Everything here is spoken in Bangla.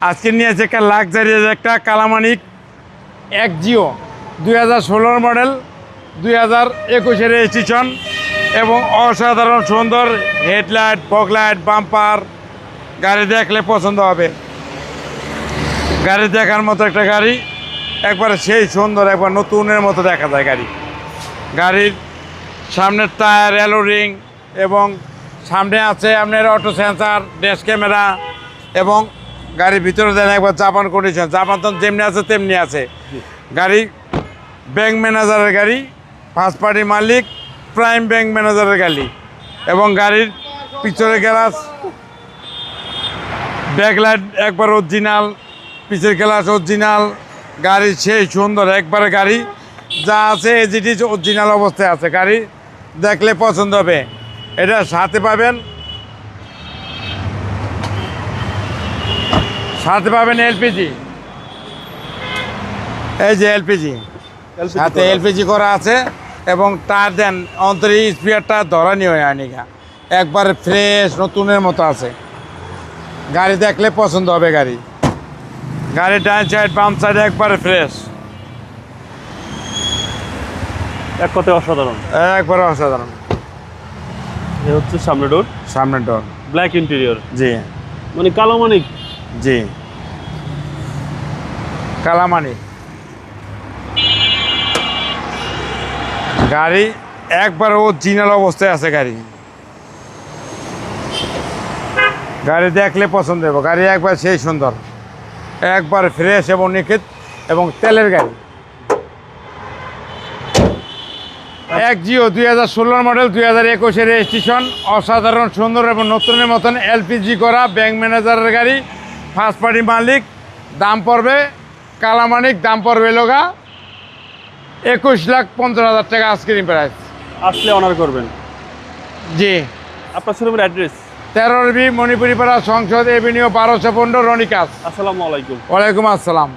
আজকে নিয়ে এসে একটা লাক্সারি একটা কালামানিক এক জিও, দুই হাজার ষোলোর মডেল দুই হাজার একুশের রেজিস্ট্রেশন এবং অসাধারণ সুন্দর হেডলাইট ফগলাইট বাম্পার গাড়ি দেখলে পছন্দ হবে। গাড়ি দেখার মতো একটা গাড়ি, একবারে সেই সুন্দর, একবার নতুনের মতো দেখা যায় গাড়ি। গাড়ির সামনের টায়ার অ্যালো রিং এবং সামনে আছে আপনার অটো সেন্সার ড্যাশ ক্যামেরা এবং গাড়ির ভিতরে দেন একবার জাপান কন্ডিশন জাপান তো যেমনি আছে তেমনি আছে। গাড়ি ব্যাংক ম্যানেজারের গাড়ি ফার্স্ট পার্টি মালিক প্রাইম ব্যাংক ম্যানেজারের গাড়ি এবং গাড়ির পিছনের গ্লাস ব্যাকলাইট একবার অরিজিনাল পিছের গ্লাস অরিজিনাল গাড়ি সেই সুন্দর একবারে গাড়ি যা আছে এজিটি অরিজিনাল অবস্থায় আছে। গাড়ি দেখলে পছন্দ হবে। এটা সাথে পাবেন সাথে পাবেন এলপিজি। এই যে এলপিজি। সাথে এলপিজি করা আছে এবং টায়ার দেন অন্তরে স্পিয়ারটা ধরানি হয় আনিকা একবারে ফ্রেশ নতুনের মতো আছে। গাড়ি দেখলে পছন্দ হবে গাড়ি। গাড়ির ডান সাইড বাম সাইড একবারে ফ্রেশ। এক কথায় অসাধারণ। একবারে অসাধারণ। এ হচ্ছে সামনে ডোর সামনে ডোর ব্ল্যাক ইন্টেরিয়র জি। মানে কালামানিক জি। কালামানি। গাড়ি একবার ও জিনাল অবস্থায় আছে গাড়ি। গাড়ি দেখলে পছন্দ হবে গাড়ি একবার সেই সুন্দর। একবার ফ্রেশ এবং নিখেত এবং তেলের গাড়ি। এক জিও দুই হাজার ষোলোর মডেল দুই হাজার একুশের রেজিস্ট্রেশন অসাধারণ, সুন্দর এবং নতুনের মতন এলপিজি করা ব্যাংক ম্যানেজারের গাড়ি। ফার্স্ট পার্টি মালিক দাম পড়বে কালামানিক দাম পড়বে লোগা একুশ লাখ পঞ্চাশ হাজার টাকা আইসক্রিম প্রাইস আসলে অনার করবেন? জি। আপনার শোরুমের অ্যাড্রেস তেরোর বি মণিপুরিপাড়া সংসদ এভিনিউ বারোশো পনেরো রনিকাস। আসসালামু আলাইকুম। ওয়ালাইকুম আসসালাম।